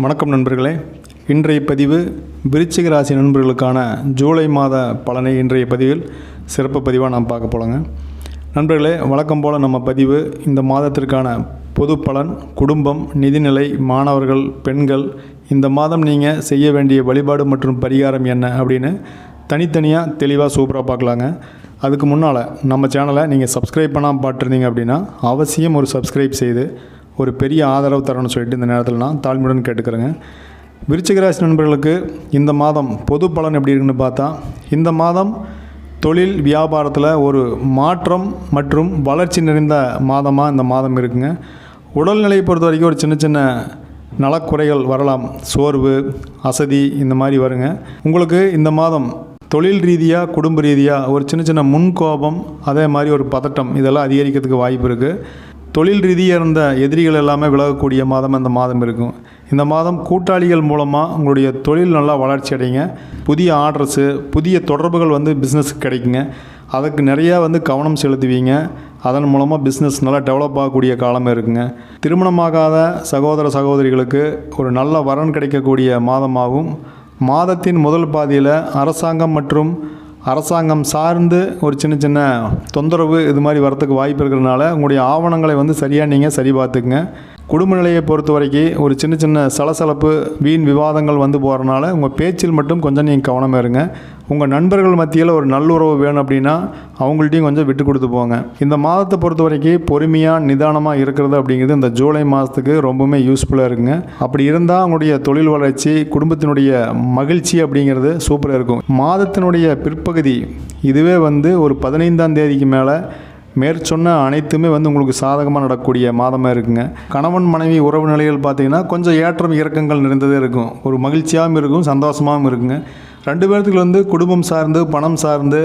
வணக்கம் நண்பர்களே. இன்றைய பதிவு விருச்சிக ராசி நண்பர்களுக்கான ஜூலை மாத பலனை இன்றைய பதிவில் சிறப்பு பதிவாக நாம் பார்க்க போலங்க நண்பர்களே வழக்கம் போல் நம்ம பதிவு இந்த மாதத்திற்கான பொது பலன் குடும்பம் நிதிநிலை மாணவர்கள் பெண்கள் இந்த மாதம் நீங்கள் செய்ய வேண்டிய வழிபாடு மற்றும் பரிகாரம் என்ன அப்படின்னு தனித்தனியாக தெளிவாக சூப்பராக பார்க்கலாங்க. அதுக்கு முன்னால் நம்ம சேனலை நீங்கள் சப்ஸ்கிரைப் பண்ணாமல் பார்த்துருந்தீங்க அப்படின்னா அவசியம் ஒரு சப்ஸ்கிரைப் செய்து ஒரு பெரிய ஆதரவு தரணும்னு சொல்லிட்டு இந்த நேரத்தில் நான் தாழ்மையுடன் கேட்டுக்கிறேங்க. விருச்சிகராசி நண்பர்களுக்கு இந்த மாதம் பொது பலன் எப்படி இருக்குன்னு பார்த்தா இந்த மாதம் தொழில் வியாபாரத்தில் ஒரு மாற்றம் மற்றும் வளர்ச்சி நிறைந்த மாதமாக இந்த மாதம் இருக்குங்க. உடல்நிலையை பொறுத்த வரைக்கும் ஒரு சின்ன சின்ன நலக்குறைகள் வரலாம். சோர்வு அசதி இந்த மாதிரி வருங்க. உங்களுக்கு இந்த மாதம் தொழில் ரீதியாக குடும்ப ரீதியாக ஒரு சின்ன சின்ன முன்கோபம் அதே மாதிரி ஒரு பதட்டம் இதெல்லாம் அதிகரிக்கிறதுக்கு வாய்ப்பு இருக்குது தொழில் ரீதியாக இருந்த எதிரிகள் எல்லாமே விலகக்கூடிய மாதம் இந்த மாதம் இருக்கும். இந்த மாதம் கூட்டாளிகள் மூலமாக உங்களுடைய தொழில் நல்லா வளர்ச்சி அடைங்க. புதிய ஆர்டர்ஸு புதிய தொடர்புகள் வந்து பிஸ்னஸுக்கு கிடைக்குங்க. அதுக்கு நிறையா வந்து கவனம் செலுத்துவீங்க. அதன் மூலமாக பிஸ்னஸ் நல்லா டெவலப் ஆகக்கூடிய காலமே இருக்குங்க. திருமணமாகாத சகோதர சகோதரிகளுக்கு ஒரு நல்ல வரன் கிடைக்கக்கூடிய மாதமாகவும் மாதத்தின் முதல் பாதியில் அரசாங்கம் மற்றும் அரசாங்கம் சார்ந்து ஒரு சின்ன சின்ன தொந்தரவு இது மாதிரி வரத்துக்கு வாய்ப்பு இருக்கிறதுனால உங்களுடைய ஆவணங்களை வந்து சரியாக நீங்கள் சரி பார்த்துக்குங்க. குடும்ப நிலையை பொறுத்த வரைக்கும் ஒரு சின்ன சின்ன சலசலப்பு வீண் விவாதங்கள் வந்து போகிறனால உங்கள் பேச்சில் மட்டும் கொஞ்சம் நீங்கள் கவனமாக இருங்க. உங்கள் நண்பர்கள் மத்தியில் ஒரு நல்லுறவு வேணும் அப்படின்னா அவங்கள்ட்டையும் கொஞ்சம் விட்டு கொடுத்து போங்க. இந்த மாதத்தை பொறுத்த வரைக்கும் பொறுமையாக நிதானமாக இருக்கிறது அப்படிங்கிறது இந்த ஜூலை மாதத்துக்கு ரொம்பவுமே யூஸ்ஃபுல்லாக இருக்குங்க. அப்படி இருந்தால் அவங்களுடைய தொழில் வளர்ச்சி குடும்பத்தினுடைய மகிழ்ச்சி அப்படிங்கிறது சூப்பராக இருக்கும். மாதத்தினுடைய பிற்பகுதி இதுவே வந்து ஒரு பதினைந்தாம் தேதிக்கு மேலே மேற்சொன்ன அனைத்துமே வந்து உங்களுக்கு சாதகமாக நடக்கக்கூடிய மாதமாக இருக்குங்க. கணவன் மனைவி உறவு நிலைகள் பார்த்தீங்கன்னா கொஞ்சம் ஏற்றம் இறக்கங்கள் நிறைந்ததே இருக்கும். ஒரு மகிழ்ச்சியாகவும் இருக்கும் சந்தோஷமாகவும் இருக்குங்க. ரெண்டு பேர்த்துக்கு வந்து குடும்பம் சார்ந்து பணம் சார்ந்து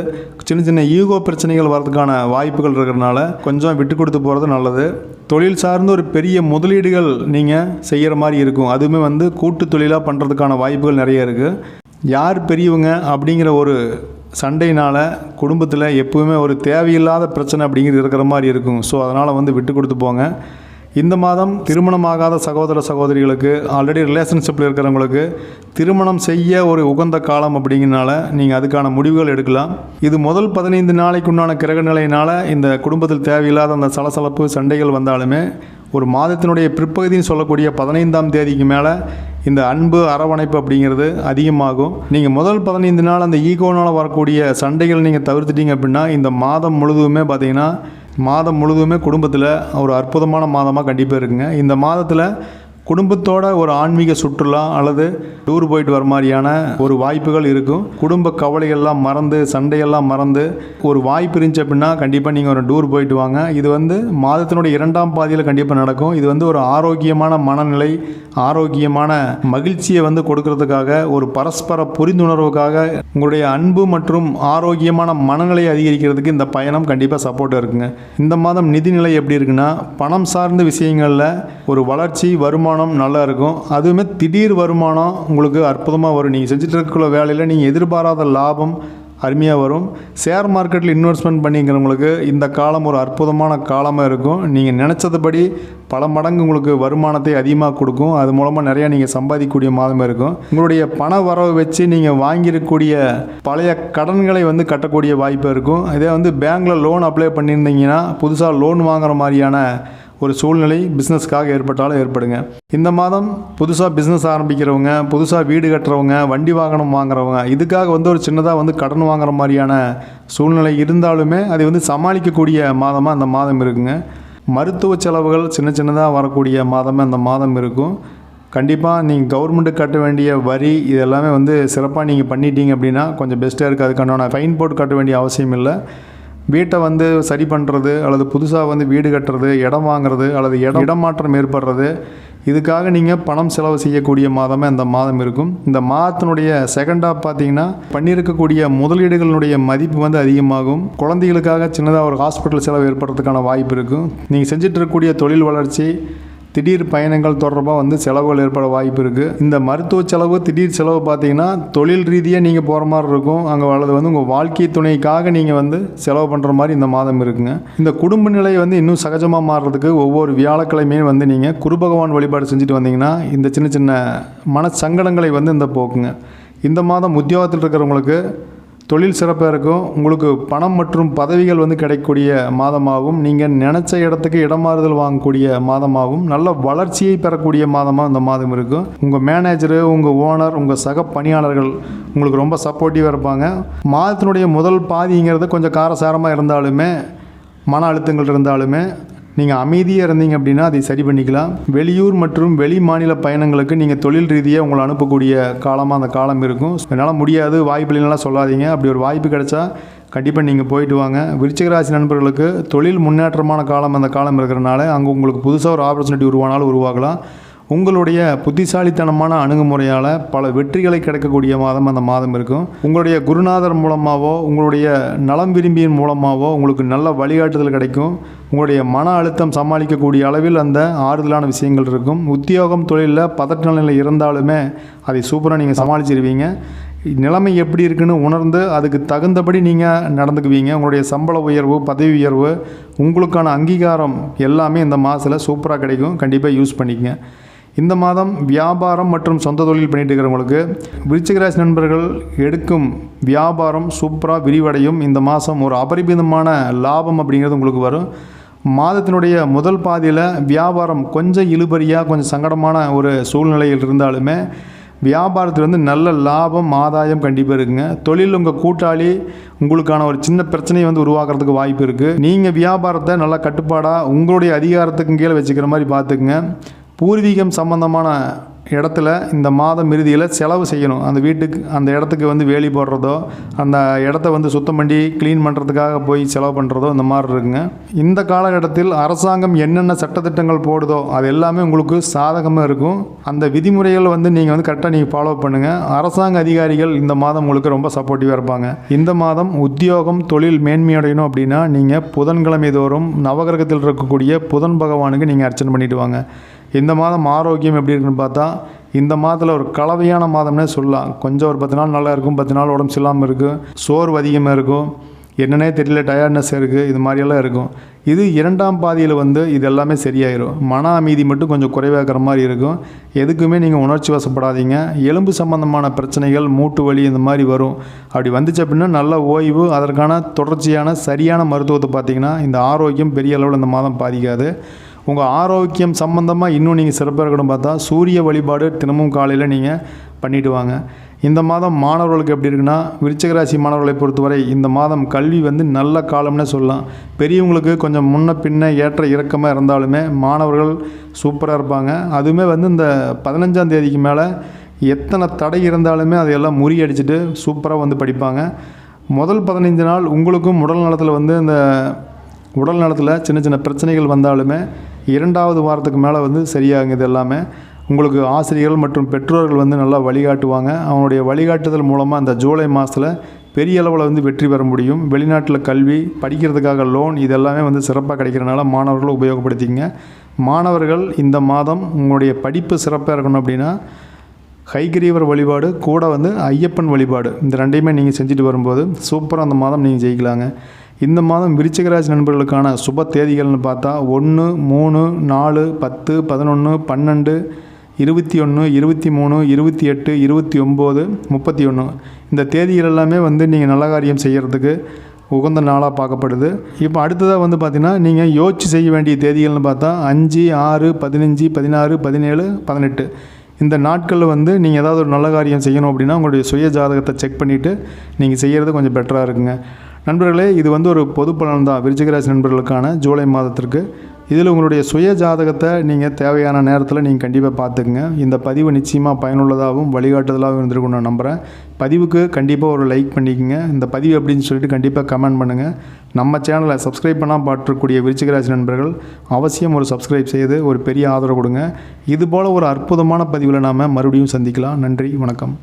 சின்ன சின்ன ஈகோ பிரச்சனைகள் வரதுக்கான வாய்ப்புகள் இருக்கிறனால கொஞ்சம் விட்டு கொடுத்து போகிறது நல்லது. தொழில் சார்ந்து ஒரு பெரிய முதலீடுகள் நீங்கள் செய்கிற மாதிரி இருக்கும். அதுவுமே வந்து கூட்டு தொழிலாக பண்ணுறதுக்கான வாய்ப்புகள் நிறைய இருக்குது யார் பெரியவங்க அப்படிங்கிற ஒரு சண்டையினால் குடும்பத்தில் எப்போவுமே ஒரு தேவையில்லாத பிரச்சனை அப்படிங்கிறது இருக்கிற மாதிரி இருக்கும். ஸோ அதனால் வந்து விட்டு கொடுத்து போங்க. இந்த மாதம் திருமணமாகாத சகோதர சகோதரிகளுக்கு ஆல்ரெடி ரிலேஷன்ஷிப்பில் இருக்கிறவங்களுக்கு திருமணம் செய்ய ஒரு உகந்த காலம் அப்படிங்கிறனால நீங்கள் அதுக்கான முடிவுகள் எடுக்கலாம். இது முதல் பதினைந்து நாளைக்கு உண்டான கிரக நிலையினால் இந்த குடும்பத்தில் தேவையில்லாத அந்த சலசலப்பு சண்டைகள் வந்தாலுமே ஒரு மாதத்தினுடைய பிற்பகுதின்னு சொல்லக்கூடிய பதினைந்தாம் தேதிக்கு மேலே இந்த அன்பு அரவணைப்பு அப்படிங்கிறது அதிகமாகும். நீங்கள் முதல் பதினைந்து நாள் அந்த ஈகோனால் வரக்கூடிய சண்டைகள் நீங்கள் தவிர்த்துட்டீங்க அப்படின்னா இந்த மாதம் முழுதுமே பார்த்தீங்கன்னா மாதம் முழுதுமே குடும்பத்தில் ஒரு அற்புதமான மாதமாக கண்டிப்பாக இருக்குங்க. இந்த மாதத்தில் குடும்பத்தோட ஒரு ஆன்மீக சுற்றுலா அல்லது டூர் போயிட்டு வர மாதிரியான ஒரு வாய்ப்புகள் இருக்கும். குடும்ப கவலைகள்லாம் மறந்து சண்டையெல்லாம் மறந்து ஒரு வாய்ப்பு இருந்துச்சு அப்படின்னா கண்டிப்பாக நீங்கள் ஒரு டூர் போயிட்டு வாங்க. இது வந்து மாதத்தினுடைய இரண்டாம் பாதியில் கண்டிப்பாக நடக்கும். இது வந்து ஒரு ஆரோக்கியமான மனநிலை ஆரோக்கியமான மகிழ்ச்சியை வந்து கொடுக்கறதுக்காக ஒரு பரஸ்பர புரிந்துணர்வுக்காக உங்களுடைய அன்பு மற்றும் ஆரோக்கியமான மனநிலையை அதிகரிக்கிறதுக்கு இந்த பயணம் கண்டிப்பாக சப்போர்ட்டாக இருக்குங்க. இந்த மாதம் நிதிநிலை எப்படி இருக்குன்னா பணம் சார்ந்த விஷயங்களில் ஒரு வளர்ச்சி வருமானம் நல்லா இருக்கும் அதுவுமே திடீர் வருமானம் உங்களுக்கு அற்புதமாக வரும். நீங்கள் செஞ்சுட்டு இருக்கிற வேலையில் நீங்கள் எதிர்பாராத லாபம் அருமையாக வரும். ஷேர் மார்க்கெட்டில் இன்வெஸ்ட்மெண்ட் பண்ணிக்கிறவங்களுக்கு இந்த காலம் ஒரு அற்புதமான காலமாக இருக்கும். நீங்கள் நினச்சதுபடி பல மடங்கு உங்களுக்கு வருமானத்தை அதிகமாக கொடுக்கும். அது மூலமாக நிறையா நீங்கள் சம்பாதிக்கக்கூடிய மாதமாக இருக்கும். உங்களுடைய பண வரவு வச்சு நீங்கள் வாங்கியிருக்கக்கூடிய பழைய கடன்களை வந்து கட்டக்கூடிய வாய்ப்பு இருக்கும். இதே வந்து பேங்க்கில் லோன் அப்ளை பண்ணியிருந்தீங்கன்னா புதுசாக லோன் வாங்குற மாதிரியான ஒரு சூழ்நிலை பிஸ்னஸ்க்காக ஏற்பட்டாலும் ஏற்படுங்க. இந்த மாதம் புதுசாக பிஸ்னஸ் ஆரம்பிக்கிறவங்க புதுசாக வீடு கட்டுறவங்க வண்டி வாகனம் வாங்குறவங்க இதுக்காக வந்து ஒரு சின்னதாக வந்து கடன் வாங்குற மாதிரியான சூழ்நிலை இருந்தாலுமே அதை வந்து சமாளிக்கக்கூடிய மாதமாக அந்த மாதம் இருக்குங்க. மருத்துவ செலவுகள் சின்ன சின்னதாக வரக்கூடிய மாதமே அந்த மாதம் இருக்கும். கண்டிப்பாக நீங்கள் கவர்மெண்ட்டுக்கு கட்ட வேண்டிய வரி இது எல்லாமே வந்து சிறப்பாக நீங்கள் பண்ணிட்டீங்க அப்படின்னா கொஞ்சம் பெஸ்ட்டாக இருக்குது அதுக்கான ஃபைன் போட்டு கட்ட வேண்டிய அவசியம் இல்லை. வீட்டை வந்து சரி பண்ணுறது அல்லது புதுசாக வந்து வீடு கட்டுறது இடம் வாங்குறது அல்லது இடம் இடமாற்றம் ஏற்படுறது இதுக்காக நீங்கள் பணம் செலவு செய்யக்கூடிய மாதமே இந்த மாதம் இருக்கும். இந்த மாதத்தினுடைய செகண்ட் பார்த்தீங்கன்னா பண்ணியிருக்கக்கூடிய முதலீடுகளினுடைய மதிப்பு வந்து அதிகமாகும். குழந்தைகளுக்காக சின்னதாக ஒரு ஹாஸ்பிட்டல் செலவு ஏற்படுறதுக்கான வாய்ப்பு இருக்கும். நீங்கள் செஞ்சுட்டு இருக்கக்கூடிய தொழில் வளர்ச்சி திடீர் பயணங்கள் தொடர்பாக வந்து செலவுகள் ஏற்பட வாய்ப்பு இருக்குது இந்த மருத்துவ செலவு திடீர் செலவு பார்த்தீங்கன்னா தொழில் ரீதியாக நீங்கள் போகிற மாதிரி இருக்கும். அங்கே அல்லது வந்து உங்கள் வாழ்க்கை துணைக்காக நீங்கள் வந்து செலவு பண்ணுற மாதிரி இந்த மாதம் இருக்குங்க. இந்த குடும்ப நிலை வந்து இன்னும் சகஜமாக மாறுறதுக்கு ஒவ்வொரு வியாழக்கிழமையும் வந்து நீங்கள் குரு பகவான் வழிபாடு செஞ்சுட்டு வந்தீங்கன்னா இந்த சின்ன சின்ன மன சங்கடங்களை வந்து இந்த போக்குங்க. இந்த மாதம் உத்தியோகத்தில் இருக்கிறவங்களுக்கு தொழில் சிறப்பாக இருக்கும். உங்களுக்கு பணம் மற்றும் பதவிகள் வந்து கிடைக்கக்கூடிய மாதமாகவும் நீங்கள் நினச்ச இடத்துக்கு இடமாறுதல் வாங்கக்கூடிய மாதமாகவும் நல்ல வளர்ச்சியை பெறக்கூடிய மாதமாக இந்த மாதம் இருக்கும். உங்கள் மேனேஜரு உங்கள் ஓனர் உங்கள் சக பணியாளர்கள் உங்களுக்கு ரொம்ப சப்போர்ட்டிவாக இருப்பாங்க. மாதத்தினுடைய முதல் பாதிங்கிறது கொஞ்சம் காரசாரமாக இருந்தாலுமே மன அழுத்தங்கள் இருந்தாலுமே நீங்கள் அமைதியாக இருந்தீங்க அப்படின்னா அதை சரி பண்ணிக்கலாம். வெளியூர் மற்றும் வெளி மாநில பயணங்களுக்கு நீங்கள் தொழில் ரீதியாக உங்களை அனுப்பக்கூடிய காலமாக அந்த காலம் இருக்கும். என்னால் முடியாது வாய்ப்பு இல்லைன்னா சொல்லாதீங்க. அப்படி ஒரு வாய்ப்பு கிடைச்சா கண்டிப்பாக நீங்கள் போயிட்டு வாங்க. விருச்சிக ராசி நண்பர்களுக்கு தொழில் முன்னேற்றமான காலம் அந்த காலம் இருக்கிறனால அங்கே உங்களுக்கு புதுசாக ஒரு ஆப்பர்ச்சுனிட்டி உருவானாலும் உருவாகலாம். உங்களுடைய புத்திசாலித்தனமான அணுகுமுறையால் பல வெற்றிகளை கிடைக்கக்கூடிய மாதம் அந்த மாதம் இருக்கும். உங்களுடைய குருநாதர் மூலமாகவோ உங்களுடைய நலம் விரும்பியின் மூலமாகவோ உங்களுக்கு நல்ல வழிகாட்டுதல் கிடைக்கும். உங்களுடைய மன அழுத்தம் சமாளிக்கக்கூடிய அளவில் அந்த ஆறுதலான விஷயங்கள் இருக்கும். உத்தியோகம் தொழிலில் பதட்ட நிலை இருந்தாலுமே அதை சூப்பராக நீங்கள் சமாளிச்சிருவீங்க. நிலைமை எப்படி இருக்குன்னு உணர்ந்து அதுக்கு தகுந்தபடி நீங்கள் நடந்துக்குவீங்க. உங்களுடைய சம்பள உயர்வு பதவி உயர்வு உங்களுக்கான அங்கீகாரம் எல்லாமே இந்த மாதத்தில் சூப்பராக கிடைக்கும். கண்டிப்பாக யூஸ் பண்ணிக்கங்க. இந்த மாதம் வியாபாரம் மற்றும் சொந்த தொழில் பண்ணிட்டு இருக்கிறவங்களுக்கு விருச்சிகராசி நண்பர்கள் எடுக்கும் வியாபாரம் சூப்பராக விரிவடையும். இந்த மாதம் ஒரு அபரிமிதமான லாபம் அப்படிங்கிறது உங்களுக்கு வரும். மாதத்தினுடைய முதல் பாதியில் வியாபாரம் கொஞ்சம் இழுபறியாக கொஞ்சம் சங்கடமான ஒரு சூழ்நிலையில் இருந்தாலுமே வியாபாரத்தில் வந்து நல்ல லாபம் ஆதாயம் கண்டிப்பாக இருக்குங்க. தொழில் உங்கள் கூட்டாளி உங்களுக்கான ஒரு சின்ன பிரச்சனையை வந்து உருவாக்குறதுக்கு வாய்ப்பு இருக்குது நீங்கள் வியாபாரத்தை நல்லா கட்டுப்பாடாக உங்களுடைய அதிகாரத்துக்கு கீழே வச்சுக்கிற மாதிரி பார்த்துக்குங்க. பூர்வீகம் சம்பந்தமான இடத்துல இந்த மாதம் இறுதியில் செலவு செய்யணும். அந்த வீட்டுக்கு அந்த இடத்துக்கு வந்து வேலி போடுறதோ அந்த இடத்த வந்து சுத்தம் பண்ணி க்ளீன் பண்ணுறதுக்காக போய் செலவு பண்ணுறதோ இந்த மாதிரி இருக்குங்க. இந்த காலகட்டத்தில் அரசாங்கம் என்னென்ன சட்டத்திட்டங்கள் போடுதோ அது எல்லாமே உங்களுக்கு சாதகமாக இருக்கும். அந்த விதிமுறைகள் வந்து நீங்கள் வந்து கரெக்டாக நீங்கள் ஃபாலோ பண்ணுங்கள் அரசாங்க அதிகாரிகள் இந்த மாதம் உங்களுக்கு ரொம்ப சப்போர்ட்டிவாக இருப்பாங்க. இந்த மாதம் உத்தியோகம் தொழில் மேன்மையடையணும் அப்படின்னா நீங்கள் புதன்கிழமை தோறும் நவகிரகத்தில் இருக்கக்கூடிய புதன் பகவானுக்கு நீங்கள் அர்ச்சனை பண்ணிட்டு வாங்க. இந்த மாதம் ஆரோக்கியம் எப்படி இருக்குன்னு பார்த்தா இந்த மாதத்தில் ஒரு கலவையான மாதம்னே சொல்லலாம். கொஞ்சம் ஒரு பத்து நாள் நல்லா இருக்கும் பத்து நாள் உடம்பு சரியில்லாமல் இருக்கும் சோர்வு அதிகமாக இருக்கும் என்னன்னே தெரியல டயர்ட்னஸ் இருக்குது இது மாதிரியெல்லாம் இருக்கும். இது இரண்டாம் பாதியில் வந்து இது எல்லாமே சரியாயிடும் மன அமைதி மட்டும் கொஞ்சம் குறைவாகிற மாதிரி இருக்கும். எதுக்குமே நீங்கள் உணர்ச்சி வசப்படாதீங்க. எலும்பு சம்பந்தமான பிரச்சனைகள் மூட்டு வலி இந்த மாதிரி வரும். அப்படி வந்துச்சு அப்படின்னா நல்ல ஓய்வு அதற்கான தொடர்ச்சியான சரியான மருத்துவத்தை பார்த்தீங்கன்னா இந்த ஆரோக்கியம் பெரிய அளவில் இந்த மாதம் பாதிக்காது. உங்கள் ஆரோக்கியம் சம்மந்தமாக இன்னும் நீங்கள் சிறப்பாக இருக்கணும் பார்த்தா சூரிய வழிபாடு தினமும் காலையில் நீங்கள் பண்ணிட்டு வாங்க. இந்த மாதம் மாணவர்களுக்கு எப்படி இருக்குன்னா விருச்சகராசி மாணவர்களை பொறுத்தவரை இந்த மாதம் கல்வி வந்து நல்ல காலம்னே சொல்லலாம். பெரியவங்களுக்கு கொஞ்சம் முன்ன பின்ன ஏற்ற இறக்கமாக இருந்தாலுமே மாணவர்கள் சூப்பராக இருப்பாங்க. அதுவுமே வந்து இந்த பதினஞ்சாம் தேதிக்கு மேலே எத்தனை தடை இருந்தாலுமே அதையெல்லாம் முறியடிச்சிட்டு சூப்பராக வந்து படிப்பாங்க. முதல் பதினைஞ்சு நாள் உங்களுக்கும் உடல் நலத்தில் வந்து இந்த உடல் நலத்தில் சின்ன சின்ன பிரச்சனைகள் வந்தாலுமே இரண்டாவது வாரத்துக்கு மேலே வந்து சரியாகுங்க இது எல்லாமே. உங்களுக்கு ஆசிரியர்கள் மற்றும் பெற்றோர்கள் வந்து நல்லா வழிகாட்டுவாங்க. அவனுடைய வழிகாட்டுதல் மூலமாக அந்த ஜூலை மாதத்தில் பெரிய அளவில் வந்து வெற்றி பெற முடியும். வெளிநாட்டில் கல்வி படிக்கிறதுக்காக லோன் இதெல்லாமே வந்து சிறப்பாக கிடைக்கிறனால மாணவர்களை உபயோகப்படுத்திங்க மாணவர்கள் இந்த மாதம் உங்களுடைய படிப்பு சிறப்பாக இருக்கணும் அப்படின்னா ஹைகிரீவர் வழிபாடு கூட வந்து ஐயப்பன் வழிபாடு இந்த ரெண்டையுமே நீங்கள் செஞ்சுட்டு வரும்போது சூப்பராக அந்த மாதம் நீங்கள் ஜெயிக்கலாங்க. இந்த மாதம் விருச்சிகராசி நண்பர்களுக்கான சுப தேதிகள்னு பார்த்தா ஒன்று மூணு நாலு பத்து பதினொன்று பன்னெண்டு இருபத்தி ஒன்று இருபத்தி மூணு இருபத்தி எட்டு இருபத்தி ஒம்பது முப்பத்தி ஒன்று. இந்த தேதிகள் எல்லாமே வந்து நீங்கள் நல்ல காரியம் செய்கிறதுக்கு உகந்த நாளாக பார்க்கப்படுது. இப்போ அடுத்ததாக வந்து பார்த்திங்கன்னா நீங்கள் யோசிச்சு செய்ய வேண்டிய தேதிகள்னு பார்த்தா அஞ்சு ஆறு பதினஞ்சு பதினாறு பதினேழு பதினெட்டு. இந்த நாட்களில் வந்து நீங்கள் ஏதாவது ஒரு நல்ல காரியம் செய்யணும் அப்படின்னா உங்களுடைய சுய ஜாதகத்தை செக் பண்ணிவிட்டு நீங்கள் செய்கிறது கொஞ்சம் பெட்டராக இருக்குங்க. நண்பர்களே இது வந்து ஒரு பொது பலன் தான் விருச்சிகராசி நண்பர்களுக்கான ஜூலை மாதத்திற்கு. இதில் உங்களுடைய சுய ஜாதகத்தை நீங்கள் தேவையான நேரத்தில் நீங்கள் கண்டிப்பாக பார்த்துக்குங்க. இந்த பதிவு நிச்சயமாக பயனுள்ளதாகவும் வழிகாட்டுதலாகவும் இருந்திருக்கும் நான் நம்புகிறேன் பதிவுக்கு கண்டிப்பாக ஒரு லைக் பண்ணிக்கோங்க. இந்த பதிவு அப்படின்னு சொல்லிட்டு கண்டிப்பாக கமெண்ட் பண்ணுங்கள் நம்ம சேனலை சப்ஸ்கிரைப் பண்ணால் பாட்டிருக்கக்கூடிய விருச்சிகராசி நண்பர்கள் அவசியம் ஒரு சப்ஸ்கிரைப் செய்து ஒரு பெரிய ஆதரவு கொடுங்க. இதுபோல் ஒரு அற்புதமான பதிவில் நாம் மறுபடியும் சந்திக்கலாம். நன்றி வணக்கம்.